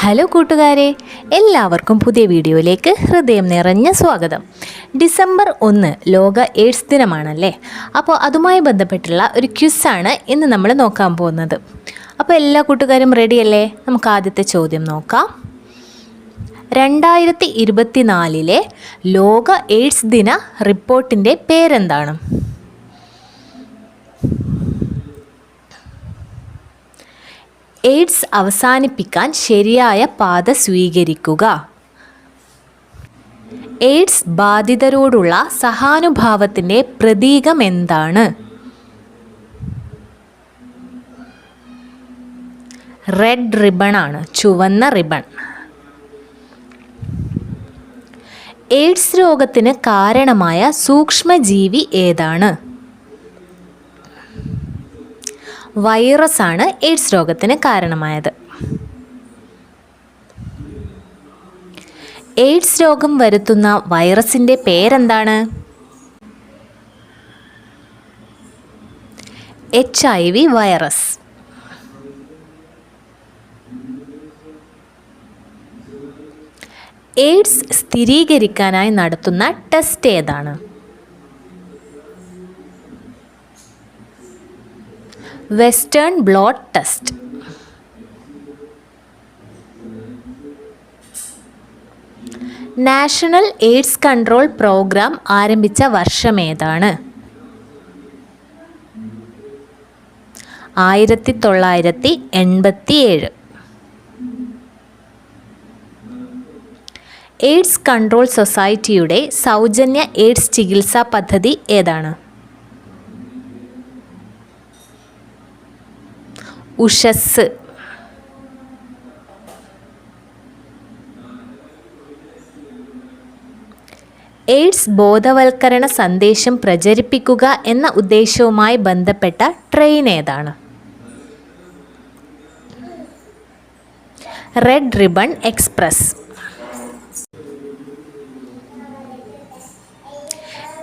Hello കൂട്ടുകാരെ എല്ലാവർക്കും പുതിയ വീഡിയോയിലേക്ക് ഹൃദയം നിറഞ്ഞ സ്വാഗതം. ഡിസംബർ ഒന്ന് ലോക എയ്ഡ്സ് ദിനമാണല്ലേ? അപ്പോൾ അതുമായി ബന്ധപ്പെട്ടുള്ള ഒരു ക്വിസാണ് ഇന്ന് നമ്മൾ നോക്കാൻ പോകുന്നത്. അപ്പോൾ എല്ലാ കൂട്ടുകാരും റെഡിയല്ലേ? നമുക്ക് ആദ്യത്തെ ചോദ്യം നോക്കാം. രണ്ടായിരത്തി ഇരുപത്തിനാലിലെ ലോക എയ്ഡ്സ് ദിന റിപ്പോർട്ടിന്റെ പേരെന്താണ്? എയ്ഡ്സ് അവസാനിപ്പിക്കാൻ ശരിയായ പാത സ്വീകരിക്കുക. എയ്ഡ്സ് ബാധിതരോടുള്ള സഹാനുഭാവത്തിന്റെ പ്രതീകം എന്താണ്? റെഡ് റിബൺ ആണ് ചുവന്ന റിബൺ. എയ്ഡ്സ് രോഗത്തിന് കാരണമായ സൂക്ഷ്മജീവി ഏതാണ്? വൈറസ് ആണ് എയ്ഡ്സ് രോഗത്തിന് കാരണമായത്. എയ്ഡ്സ് രോഗം വരുത്തുന്ന വൈറസിന്റെ പേരെന്താണ്? H I V virus. AIDS സ്ഥിരീകരിക്കാനായി നടത്തുന്ന ടെസ്റ്റ് ഏതാണ്? Western blot test. National AIDS control program ആരംഭിച്ച വർഷമേതാണ് ആയിരത്തി തൊള്ളായിരത്തി എൺപത്തി ഏഴ് എയ്ഡ്സ് കൺട്രോൾ സൊസൈറ്റിയുടെ സൗജന്യ എയ്ഡ്സ് ചികിത്സാ പദ്ധതി ഏതാണ്? ഉഷസ്. എയ്ഡ്സ് ബോധവൽക്കരണ സന്ദേശം പ്രചരിപ്പിക്കുക എന്ന ഉദ്ദേശവുമായി ബന്ധപ്പെട്ട ട്രെയിൻ ഏതാണ്? Red ribbon express.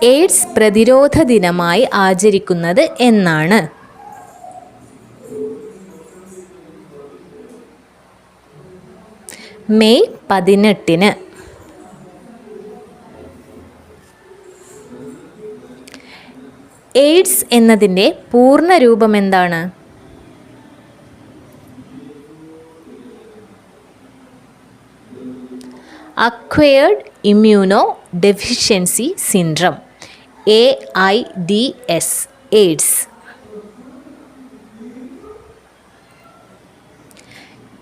എയ്ഡ്സ് പ്രതിരോധ ദിനമായി ആചരിക്കുന്നത് എന്നാണ്. മെയ് പതിനെട്ടിന്. എയ്ഡ്സ് എന്നതിന്റെ പൂർണ രൂപം എന്താണ്? Acquired immuno deficiency syndrome A I D S AIDS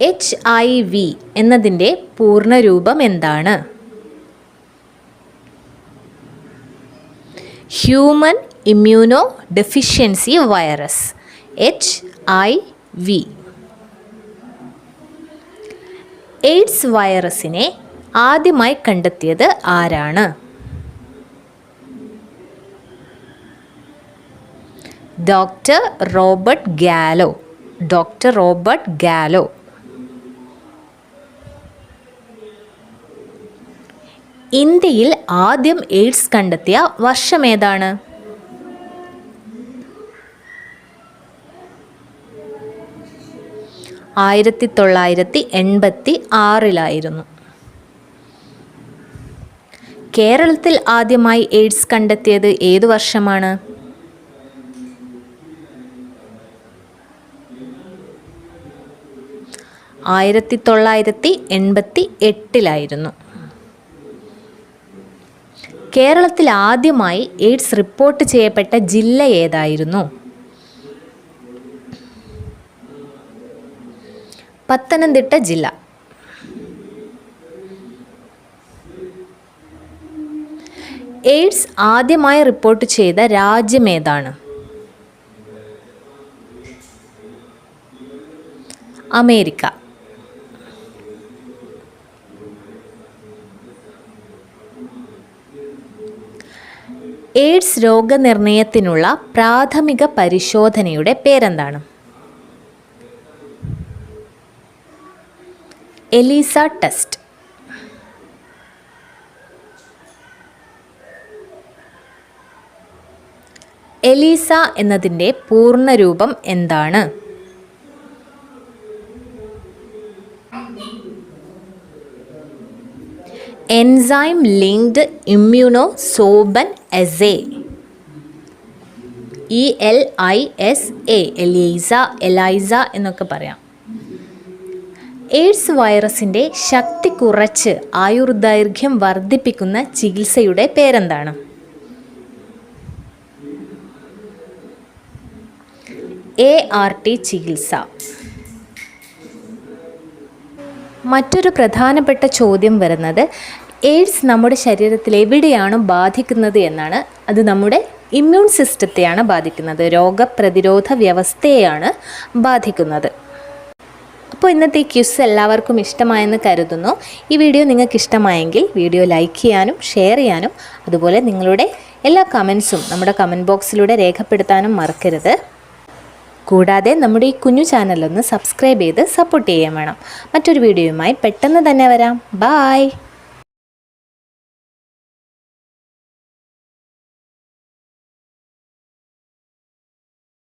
H I V എന്നതിന്റെ പൂർണരൂപം എന്താണ്? Human immuno deficiency virus H I V AIDS വൈറസിനെ ആദ്യമായി കണ്ടെത്തിയത് ആരാണ്? Doctor Robert Gallo doctor Robert Gallo ഇന്ത്യയിൽ ആദ്യം എയ്ഡ്സ് കണ്ടെത്തിയ വർഷമേതാണ് ആയിരത്തി തൊള്ളായിരത്തി എൺപത്തി ആറിലായിരുന്നു കേരളത്തിൽ ആദ്യമായി എയ്ഡ്സ് കണ്ടെത്തിയത് ഏതു വർഷമാണ്? ആയിരത്തി തൊള്ളായിരത്തി എൺപത്തി എട്ടിലായിരുന്നു കേരളത്തിൽ ആദ്യമായി എയ്ഡ്സ് റിപ്പോർട്ട് ചെയ്യപ്പെട്ട ജില്ല ഏതായിരുന്നു? പത്തനംതിട്ട ജില്ല. എയ്ഡ്സ് ആദ്യമായി റിപ്പോർട്ട് ചെയ്ത രാജ്യം ഏതാണ്? അമേരിക്ക. എയ്ഡ്സ് രോഗനിർണയത്തിനുള്ള പ്രാഥമിക പരിശോധനയുടെ പേരെന്താണ്? Elisa test. എലീസ എന്നതിന്റെ പൂർണരൂപം എന്താണ്? Enzyme linked immuno sorbent assay E L I S A ELISA ELISA എന്നൊക്കെ പറയാം. എയ്ഡ്സ് വൈറസിന്റെ ശക്തി കുറച്ച് ആയുർദൈർഘ്യം വർദ്ധിപ്പിക്കുന്ന ചികിത്സയുടെ പേരെന്താണ്? എ ആർ ടി ചികിത്സ. മറ്റൊരു പ്രധാനപ്പെട്ട ചോദ്യം വരുന്നത് എയ്ഡ്സ് നമ്മുടെ ശരീരത്തിൽ എവിടെയാണ് ബാധിക്കുന്നത് എന്നാണ്. അത് നമ്മുടെ ഇമ്മ്യൂൺ സിസ്റ്റത്തെയാണ് ബാധിക്കുന്നത്. രോഗപ്രതിരോധ വ്യവസ്ഥയെയാണ് ബാധിക്കുന്നത്. അപ്പോൾ ഇന്നത്തെ ക്യൂസ് എല്ലാവർക്കും ഇഷ്ടമായെന്ന് കരുതുന്നു. ഈ വീഡിയോ നിങ്ങൾക്ക് ഇഷ്ടമായെങ്കിൽ വീഡിയോ ലൈക്ക് ചെയ്യാനും ഷെയർ ചെയ്യാനും അതുപോലെ നിങ്ങളുടെ എല്ലാ കമൻസും നമ്മുടെ കമന്റ് ബോക്സിലൂടെ രേഖപ്പെടുത്താനും മറക്കരുത്. കൂടാതെ നമ്മുടെ ഈ കുഞ്ഞു ചാനലൊന്ന് സബ്സ്ക്രൈബ് ചെയ്ത് സപ്പോർട്ട് ചെയ്യാൻ വേണം. മറ്റൊരു വീഡിയോയുമായി പെട്ടെന്ന് തന്നെ വരാം. ബായ്.